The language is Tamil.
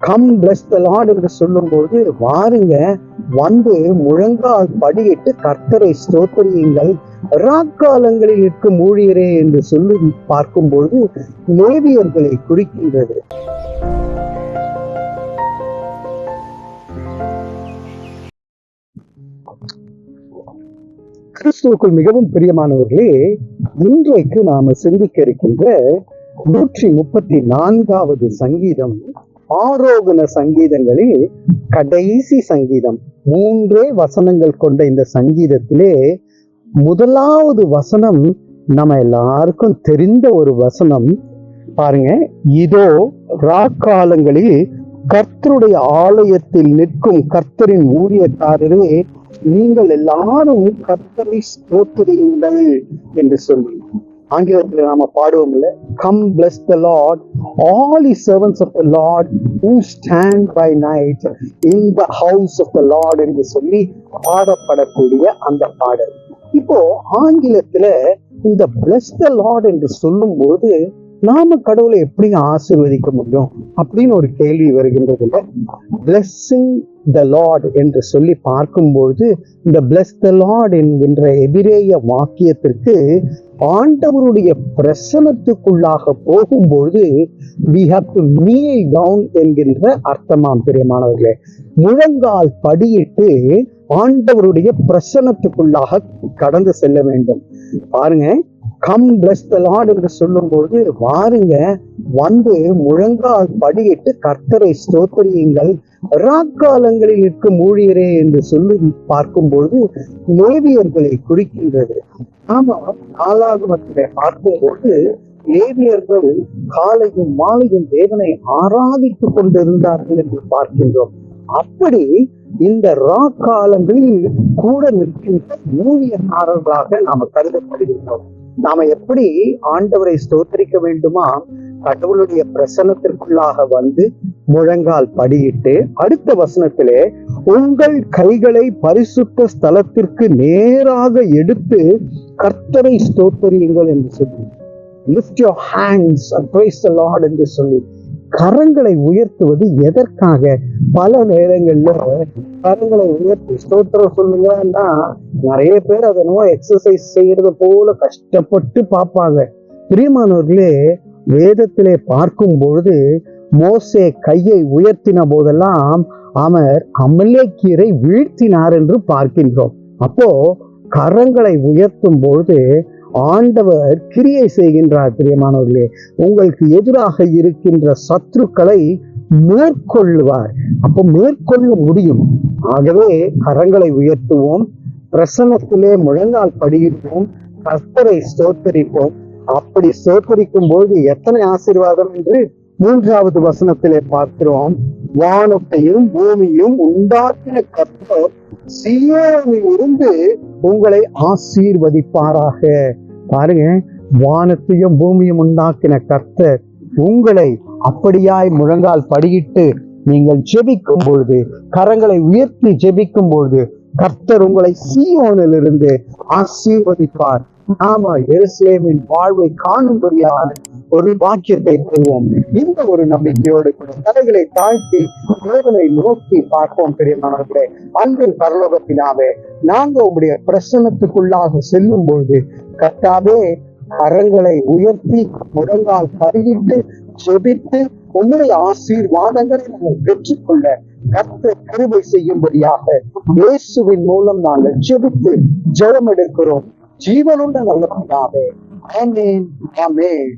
கம் பிளஸ் த லார்ட் என்று சொல்லும்போது வாருங்க வந்து முழங்கால் படியிட்டு கர்த்தரை ஸ்தோத்தரியுங்கள். ராக்காலங்களில் இருக்கும் ஊழியரே என்று சொல்லி பார்க்கும்போது லேவியர்களை குறிக்கின்றது. கிறிஸ்துவுக்குள் மிகவும் பிரியமானவர்களே இன்றைக்கு நாம சிந்திக்க இருக்கின்ற நூற்றி முப்பத்தி நான்காவது சங்கீதம். ஆரோகண சங்கீதங்களில் கடைசி சங்கீதம். மூன்றே வசனங்கள் கொண்ட இந்த சங்கீதத்திலே முதலாவது வசனம் நம்ம எல்லாருக்கும் தெரிந்த ஒரு வசனம். பாருங்க இதோ ராக்காலங்களில் கர்த்தருடைய ஆலயத்தில் நிற்கும் கர்த்தரின் ஊழியக்காரரே நீங்கள் எல்லாரும் கர்த்தரை ஸ்தோத்திரியுங்கள் என்று சொல்லுங்கள். ஆங்கிலத்தில் நாம பாடுவோம் இல்ல? Come bless the Lord all is servants of the Lord who stand by night in the house of the Lord என்று சொல்லி பாடப்படக்கூடிய அந்த பாடல். இப்போ ஆங்கிலத்துல இந்த பிளஸ் த லார்ட் என்று சொல்லும்போது நாம கடவுளை எப்படி ஆசீர்வதிக்க முடியும் அப்படின்னு ஒரு கேள்வி வருகின்றது இல்ல? பிளஸ்ஸிங் த லார்ட் என்று சொல்லி பார்க்கும்பொழுது இந்த பிளஸ் த லார்ட் என்கின்ற எபிரேய வாக்கியத்திற்கு ஆண்டவருடைய பிரசனத்துக்குள்ளாக போகும்பொழுது we have to kneel down என்கின்ற அர்த்தமாம் பிரியமானவர்களே. முழங்கால் படியிட்டு ஆண்டவருடைய பிரசனத்துக்குள்ளாக கடந்து செல்ல வேண்டும். பாருங்க கம் பிளஸ் த லார்ட் என்று சொல்லும்போது வாருங்க வந்து முழங்கால் படியிட்டு கர்த்தரை ஸ்தோத்திரியுங்கள். ராக்காலங்களில் இருக்கும் ஊழியரே என்று சொல்லி பார்க்கும்போது நேவியர்களை குறிக்கின்றது. ஆமா காலாகமத்திலே பார்க்கும்போது நேவியர்கள் காலையும் மாலையும் தேவனை ஆராதித்துக் கொண்டிருந்தார்கள் என்று பார்க்கின்றோம். அப்படி இந்த ரா காலங்களில் கூட நிற்கின்ற ஊழியக்காரர்களாக நாம கருதப்படுகின்றோம். நாம எப்படி ஆண்டவரை ஸ்தோத்தரிக்க வேண்டுமா? கடவுளுடைய பிரசனத்திற்குள்ளாக வந்து முழங்கால் படியிட்டு அடுத்த வசனத்திலே உங்கள் கைகளை பரிசுத்த ஸ்தலத்திற்கு நேராக எடுத்து கர்த்தரை ஸ்தோத்தரியுங்கள் என்று சொல்லி lift your hands praise the Lord என்று சொல்லி கரங்களை உயர்த்துவது எதற்காக? பல நேரங்கள்ல கரங்களை உயர்த்தி ஸ்தோத்திரம் சொல்லுங்கன்னா நிறைய பேர் அதை என்னமோ எக்ஸசைஸ் செய்யறது போல கஷ்டப்பட்டு பார்ப்பாங்க. பிரியமானவர்களே வேதத்திலே பார்க்கும் பொழுது மோசே கையை உயர்த்தின போதெல்லாம் அவர் அமலேக்கியரை வீழ்த்தினார் என்று பார்க்கின்றோம். அப்போ கரங்களை உயர்த்தும் பொழுது ஆண்டவர் கிரியை செய்கின்றார் பிரியமானவர்களே. உங்களுக்கு எதிராக இருக்கின்ற சத்ருக்களை மேற்கொள்ளுவார். அப்போ மேற்கொள்ள முடியும். ஆகவே கரங்களை உயர்த்துவோம் பிரசனத்திலே முழங்கால் படியிடுவோம் கர்த்தரை ஸ்தோத்தரிப்போம். அப்படி ஸ்தோத்தரிக்கும் போது எத்தனை ஆசீர்வாதம் என்று மூன்றாவது வசனத்திலே பார்க்கிறோம். வானத்தையும் பூமியும் உண்டாக்கின கர்த்தர் சீயோனில் இருந்து உங்களை ஆசீர்வதிப்பாராக. பாருங்க வானத்தையும் பூமியும் உண்டாக்கின கர்த்தர் உங்களை அப்படியாய் முழங்கால் படியிட்டு நீங்கள் ஜெபிக்கும் பொழுது கரங்களை உயர்த்தி ஜெபிக்கும் பொழுது கர்த்தர் உங்களை சீயோனிலிருந்து ஆசீர்வதிப்பார். ஆமா எருசலேமின் வாழ்வை காணும்படியான ஒரு பாக்கியத்தை பெறுவோம். இந்த ஒரு நம்பிக்கையோடு கூட தலைகளை தாழ்த்தி தேவனை நோக்கி பார்ப்போம் பெரியமானவர்களே அன்பின் பரலோகத்தினாவே நாங்க உங்களுடைய பிரசனத்துக்குள்ளாக செல்லும் பொழுது கட்டாவே கரங்களை உயர்த்தி முடங்கால் பருகிட்டு ஜெபித்து உங்களுடைய ஆசீர்வாதங்களை நாங்கள் பெற்றுக்கொள்ள கர்த்தர் கிருபை செய்யும்படியாக இயேசுவின் மூலம் நாங்கள் ஜெபித்து ஜெபம் எடுக்கிறோம். ஜீவனுள்ள நல்ல பிதாவே ஆமென் ஆமென்